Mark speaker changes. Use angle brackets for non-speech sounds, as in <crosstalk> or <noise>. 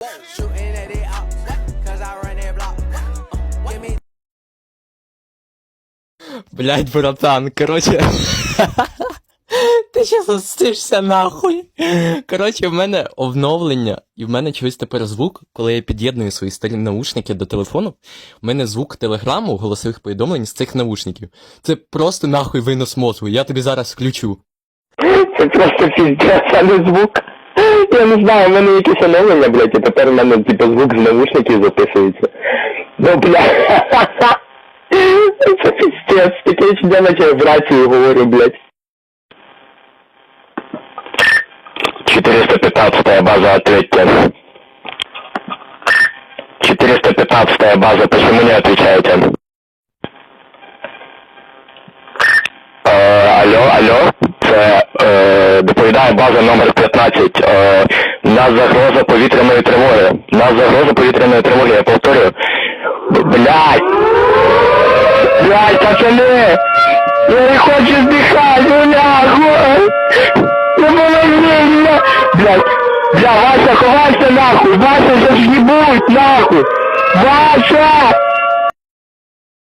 Speaker 1: Shooting at it out, cause I run that block. Uh, give me
Speaker 2: Блять, братан, короче. Ти ще застишся нахуй. Коротше, в мене обновлення, і в мене чогось тепер звук, коли я під'єдную свої старі наушники до телефону, в мене звук телеграму, голосових повідомлень з цих наушників. Це просто нахуй винос мозгу. Я тобі зараз включу.
Speaker 3: Це просто піздець, а не звук. Я не знаю, в мене якісь оновлення, блядь, і тепер в мене типу звук з наушників записується. Ну, бля. <laughs> Це піздець, таке чудо, наче я в рацію говорю, блядь. 415 база, ответьте. 415 база, почему не отвечаете? Е, алло, алло, це Е, база номер 15. Е, у нас загроза повітряної тривоги. У нас загроза повітряної тривоги, я повторюю. Б- Блядь! Блядь, пацани! Я не хочу здихати, ну нахуй! Ну помоги, бля! Блядь! Бля, Вася, ховайся нахуй! Вася, зажгібуть, нахуй! Вася!